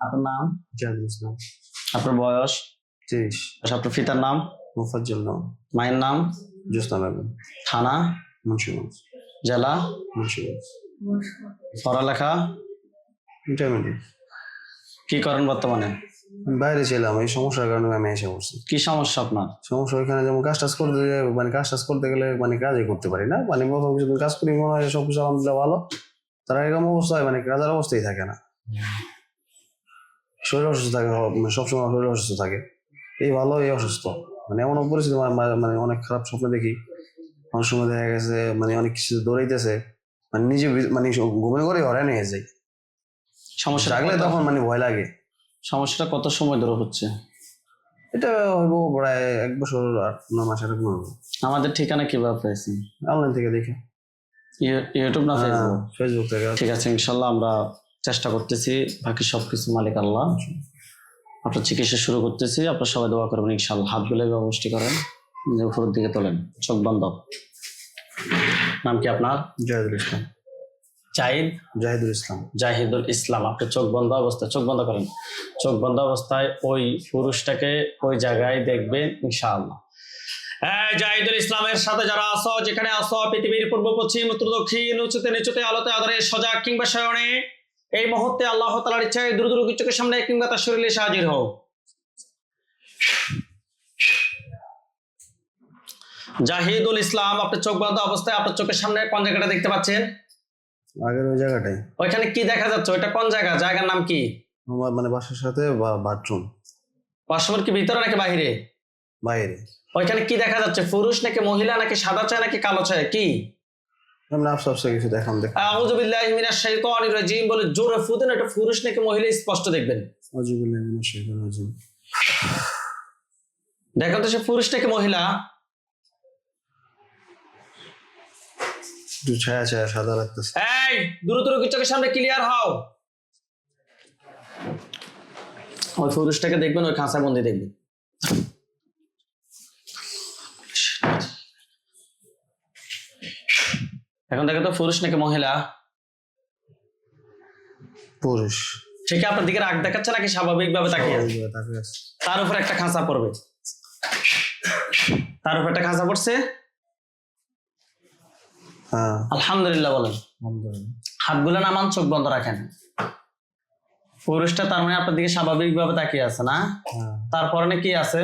আপনার নাম? জাহিদুল ইসলাম। আপনার বয়স? তিরিশ। আচ্ছা, আপনার পিতার নাম? মুফাজ্জল নাম। মায়ের নাম? জোসনা বেগম। থানা? মুন্সিগঞ্জ। জেলা? মুন্সিগঞ্জ। পড়ালেখা? ইন্টারমিডিয়েট। কি করেন বর্তমানে? বাইরে ছিলাম এই সমস্যার কারণে আমি এসে পড়ছি। কি সমস্যা আপনার? সমস্যা ওইখানে যেমন কাজ টাজ করতে মানে কাজ টাজ করতে গেলে মানে কাজই করতে পারি না। মানে প্রথম কিছুদিন কাজ করি মনে হয় সব কিছু আলহামদুলিল্লাহ ভালো। তারা এরকম অবস্থায় মানে কাজের অবস্থাই থাকে না। শরীর অসুস্থ থাকে মানে সবসময় শরীর অসুস্থ থাকে। এই ভালো এই অসুস্থ। মানে এমন পরিস্থিতি মানে অনেক খারাপ স্বপ্ন দেখি। অনেক সময় দেখা গেছে মানে অনেক কিছু দৌড়াইতেছে। মানে নিজে মানে ঘুমে করে হরে নিয়ে যাই। সমস্যা জাগলে তখন মানে ভয় লাগে। সমস্যাটা কত সময় ধরে হচ্ছে? এটা হইব প্রায় এক বছর আট ন মাস এরকম হবে। আমাদের ঠিকানা কীভাবে পেয়েছেন অনলাইন থেকে দেখে। ইউ- ইউটিউব না ফেসবুক ফেসবুক থেকে। ঠিক আছে ইনশাল্লাহ আমরা চেষ্টা করতেছি বাকি সবকিছু মালিক আল্লাহ। আপনার চিকিৎসা শুরু করতেছি আপনার সবাই দোয়া করবেন ইনশাল্লাহ হাতগুলো ব্যবস্থি করেন উপরের দিকে তোলেন চোখ বন্ধ। নাম কি আপনার? জাহিদুল ইসলাম। জাহিদ? জাহিদুল ইসলাম। জাহিদুল ইসলাম আপনি চোখ বন্ধ অবস্থায় চোখ বন্ধ করেন। চোখ বন্ধ অবস্থায় ওই পুরুষটাকে ওই জায়গায় দেখবেন ইনশাআল্লাহ। এই জাহিদুল ইসলামের সাথে যারা আছো যেখানে আছো পৃথিবীর পূর্ব পশ্চিম উত্তর দক্ষিণ উঁচুতে নিচুতে আলোতে আধারে সজাগ কিংবা শয়নে এই মুহূর্তে আল্লাহ তালার ইচ্ছায় দ্রুত রোগীর চোখের সামনে কিংবা তার শরীরে হাজির হও। জাহিদুল ইসলাম আপনার চোখ বন্ধ অবস্থায় আপনার চোখের সামনে কোন জায়গাটা দেখতে পাচ্ছেন? আগের ওই জায়গাটাই। ওইখানে কি দেখা যাচ্ছে? ওইটা কোন জায়গা? জায়গার নাম কি? আমার মানে বাসার সাথে বাথরুম ওয়াশরুমের কি ভিতরে নাকি বাইরে? বাইরে। ওইখানে কি দেখা যাচ্ছে? পুরুষ নাকি মহিলা নাকি সাদা চায় নাকি কালো চায়? কি? আমরা আফসা আফসা কিছু দেখাম দেখ। আউযু বিল্লাহি মিনাশ শাইতানির রাজিম বলে জোরে ফুদেন এটা পুরুষ নাকি মহিলা স্পষ্ট দেখবেন। অজিবুল্লাহ মিনাশ শাইতানির রাজিম। দেখেন তো সে পুরুষ নাকি মহিলা? একটু ছায়া ছায়া সাদা লাগতেছে। এই দ্রুত রোগীর চোখের সামনে ক্লিয়ার হও। ওই পুরুষটাকে দেখবেন ওই খাঁচা বন্দি দেখবেন। এখন দেখেন তো পুরুষ নাকি মহিলা? পুরুষ। সে কি আপনার দিকে রাগ দেখাচ্ছে নাকি স্বাভাবিক ভাবে স্বাভাবিকভাবে তাকিয়ে আছে। তার উপর একটা খাঁচা পড়বে। তার উপর একটা খাঁচা পড়ছে? হ্যাঁ। আলহামদুলিল্লাহ বলেন। আলহামদুলিল্লাহ। হাতগুলো নামান চোখ বন্ধ রাখেন। পুরুষটা তার মানে আপনার দিকে স্বাভাবিক ভাবে তাকিয়ে আছে না? হ্যাঁ। তারপরে কি আছে?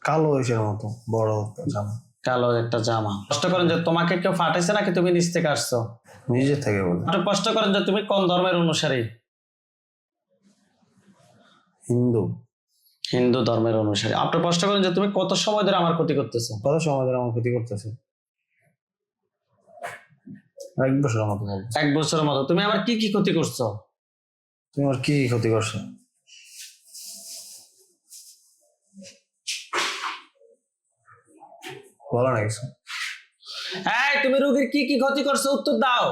কালো ইসের মতো বড় জামা। কালো একটা জামা। কষ্ট করেন যে তোমাকে কেউ ফাটাইছে নাকি তুমি নিচ থেকে আসছো? নিজে থেকে বলে। একটু কষ্ট করেন যে তুমি কোন ধর্মের অনুসারী? হিন্দু। হিন্দু ধর্মের অনুসারী। আপনি কষ্ট করেন যে তুমি কত সময় ধরে আমার ক্ষতি করতেছো? কত সময় ধরে আমার ক্ষতি করতেছে? এক বছর মতো এক বছরের মতো। তুমি আমার কি কি ক্ষতি করছ? তুমি আমার কি কি ক্ষতি করছ? বলো না কিছু হ্যাঁ তুমি রোগীর কি কি ক্ষতি করছ? উত্তর দাও।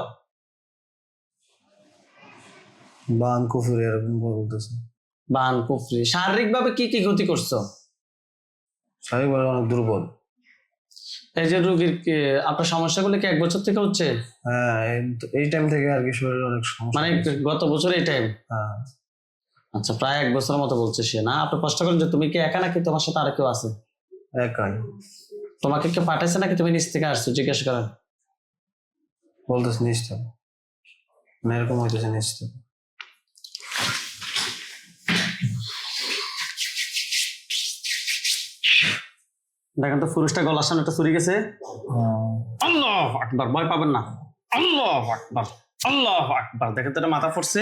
বান কুফুরি এরকম বলতেছে। বান কুফরি শারীরিক ভাবে কি কি ক্ষতি করছ? শারীরিকভাবে অনেক দুর্বল। এই যে রোগীর আপনার সমস্যাগুলো কি এক বছর থেকে হচ্ছে? হ্যাঁ এই- এই টাইম থেকে আর কি শরীরে অনেক সমস্যা মানে গত বছর এই টাইম হ্যাঁ। আচ্ছা প্রায় এক বছরের মতো বলছে সে। না আপনি কষ্ট করেন যে তুমি কি একা নাকি তোমার সাথে আর কেউ আছে? একাই। তোমাকে কেউ পাঠাইছে নাকি তুমি নিচ থেকে আসছো? জিজ্ঞেস করেন। বলতেছে নিশ্চয় মানে এরকম হইতেছে নিশ্চয় দেখেন তো পুরুষটা গলার সামনে একটা চুরি গেছে। আল্লাহ আকবার ভয় পাবেন না। আল্লাহ আকবার আল্লাহ আকবার। দেখেন তো এটা মাথা পড়ছে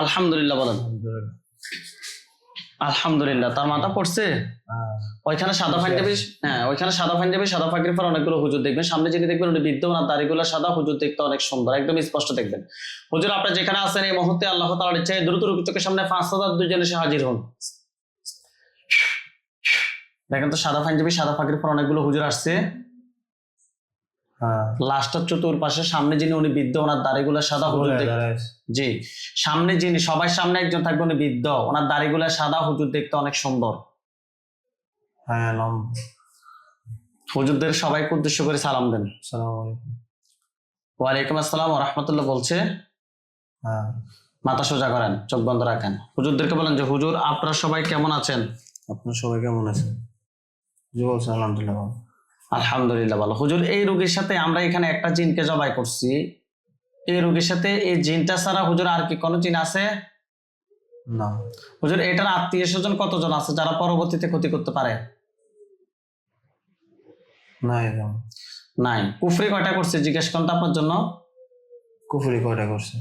আলহামদুলিল্লাহ বলেন। আলহামদুলিল্লাহ। তার মাথা পড়ছে? হ্যাঁ। ওইখানে সাদা পাঞ্জাবি হ্যাঁ ওইখানে সাদা পাঞ্জাবি সাদা পাখির পর অনেকগুলো হুজুর দেখবেন। সামনে যিনি দেখবেন উনি বিদ্য ওনার দাড়িগুলো সাদা হুজুর দেখতে অনেক সুন্দর। একদম স্পষ্ট দেখবেন। হুজুর আপনি যেখানে আছেন এই মুহূর্তে আল্লাহ তাআলার ইচ্ছায় দ্রুত রুগী চোখের সামনে পাঁচ হাজার দুজন এসে হাজির হন। দেখেন তো সাদা পাঞ্জাবি সাদা পাখির পর অনেকগুলো হুজুর আসছে। হ্যাঁ। লাস্টার চতুর সামনে যিনি উনি বিদ্য ওনার দাড়িগুলো সাদা হুজুর জি সামনে যিনি সবার সামনে একজন থাকবে উনি বৃদ্ধ। ওনার দাড়িগুলো সাদা হুজুর দেখতে অনেক সুন্দর। হ্যাঁ হুজুরদের সবাইকে উদ্দেশ্য করে সালাম দেন। ওয়ালাইকুম আসসালাম রহমতুল্লাহ বলছে। হ্যাঁ। মাথা সোজা করেন চোখ বন্ধ রাখেন। হুজুরদেরকে বলেন যে হুজুর আপনারা সবাই কেমন আছেন? আপনার সবাই কেমন আছেন? জি বলছেন আলহামদুলিল্লাহ। আলহামদুলিল্লাহ ভালো। হুজুর এই রোগীর সাথে আমরা এখানে একটা জিনকে জবাই করছি। এই রোগীর সাথে এই জিনটা ছাড়া হুজুর আর কি কোনো জিন আছে? না। হুজুর এটার আত্মীয় স্বজন কতজন আছে যারা পরবর্তীতে ক্ষতি করতে পারে? না এরকম। নাই। কুফরি কয়টা করছে জিজ্ঞেস করেন আপনার জন্য। কুফুরি কয়টা করছে?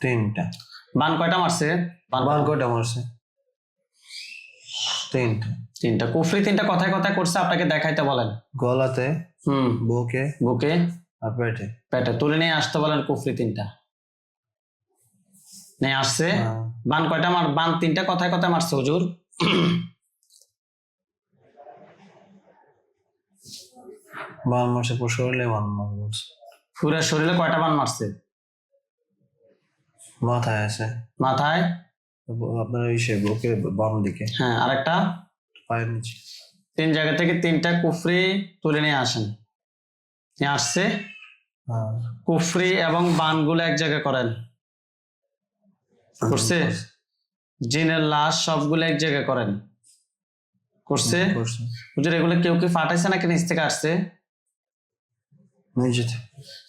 তিনটা। বান কয়টা মারছে? বান কয়টা মারছে? তিনটা। তিনটা। কুফরি তিনটা কথায় কথায় করছে আপনাকে দেখাইতে বলেন। গলাতে হুম। বুকে বুকে। আর পেটে। পেটে। তুলে নিয়ে আসতে বলেন কুফরি তিনটা। নিয়ে আসছে। হ্যাঁ। বান কয়টা মার বান তিনটা কথায় কথায় মারছে হুজুর। বান মারছে পুরো শরীরে বান মারছে। পুরো শরীরে কয়টা বান মারছে? মাথায় আছে। মাথায়? আপনার ইসে বুকের বাম দিকে। হ্যাঁ আরেকটা। পায়ের নিচে। তিন জায়গা থেকে তিনটা কুফরি তুলে নিয়ে আসেন। নিয়ে আসছে। হ্যাঁ। কুফরি এবং বানগুলো এক জায়গায় করেন। করছে? জিনের লাশ সবগুলো এক জায়গায় করেন। করছে? করছে। হুজুর এগুলো কেউ কি ফাটাইছে নাকি নিচ থেকে আসছে?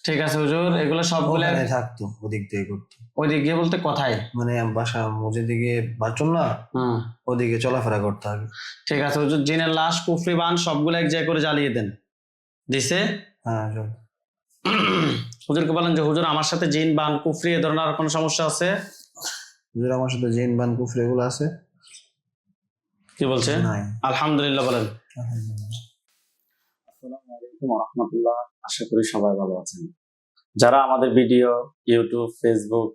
ঠিক আছে হুজুর এগুলো সবগুলো ওখানে থাকতো ওদিক দিয়ে করতো। ওইদিকে গিয়ে বলতে কোথায়? মানে বাসা মসজিদ দিকে বাথরুম না? ওদিকে চলাফেরা করতে হবে। ঠিক আছে হুজুর জিনের লাশ কুফরি বান সবগুলো এক জায়গায় করে জ্বালিয়ে দেন। দিছে? হ্যাঁ। হুজুরকে বলেন যে হুজুর আমার সাথে জিন বান কুফরি এ ধরনের আর কোনো সমস্যা আছে? হুজুর আমার সাথে জেন বান কুফরি এগুলো আছে? কি বলছে? আলহামদুলিল্লাহ বলেন। আসসালামু আলাইকুম রহমতুল্লাহ। আশা করি সবাই ভালো আছেন। যারা আমাদের ভিডিও ইউটিউব, ফেসবুক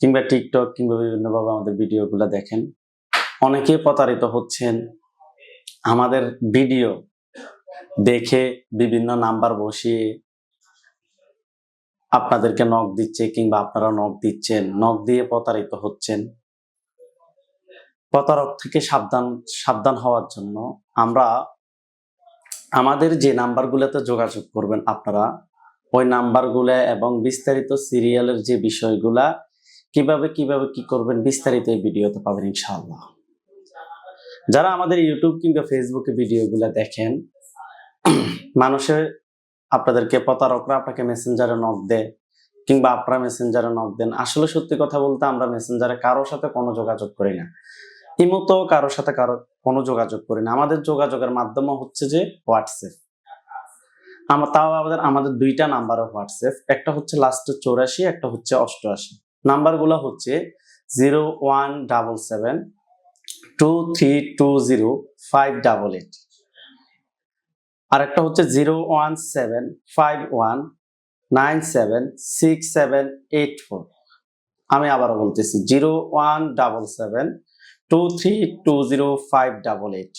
কিংবা টিকটক কিংবা বিভিন্নভাবে আমাদের ভিডিওগুলো দেখেন অনেকে প্রতারিত হচ্ছেন আমাদের ভিডিও দেখে বিভিন্ন নাম্বার বসিয়ে আপনাদেরকে নখ দিচ্ছে কিংবা আপনারা নখ দিচ্ছেন, নখ দিয়ে প্রতারিত হচ্ছেন। প্রতারক থেকে সাবধান সাবধান হওয়ার জন্য আমরা আমাদের যে নাম্বারগুলোতে যোগাযোগ করবেন আপনারা, ওই নাম্বারগুলো এবং বিস্তারিত সিরিয়ালের যে বিষয়গুলা, কীভাবে কীভাবে কি করবেন বিস্তারিত এই ভিডিওতে পাবেন ইনশাআল্লাহ। যারা আমাদের ইউটিউব কিংবা ফেসবুকে ভিডিওগুলো দেখেন মানুষের আপনাদেরকে প্রতারকরা আপনাকে মেসেঞ্জারে নক দেয় কিংবা আপনারা মেসেঞ্জারে নক দেন। আসলে সত্যি কথা বলতে আমরা মেসেঞ্জারে কারোর সাথে কোনো যোগাযোগ করি না। ইমতো কারোর সাথে কারও কোনো যোগাযোগ করি না। আমাদের যোগাযোগের মাধ্যম হচ্ছে যে হোয়াটসঅ্যাপ আমার তাও আমাদের আমাদের দুইটা নাম্বার হোয়াটসঅ্যাপ একটা হচ্ছে লাস্টে চৌরাশি, একটা হচ্ছে অষ্টআশি। নাম্বারগুলো হচ্ছে zero one double seven two three two zero five double eight আর একটা হচ্ছে zero one seven five one nine seven six seven eight four আমি আবারও বলতেছি zero one double seven two three two zero five double eight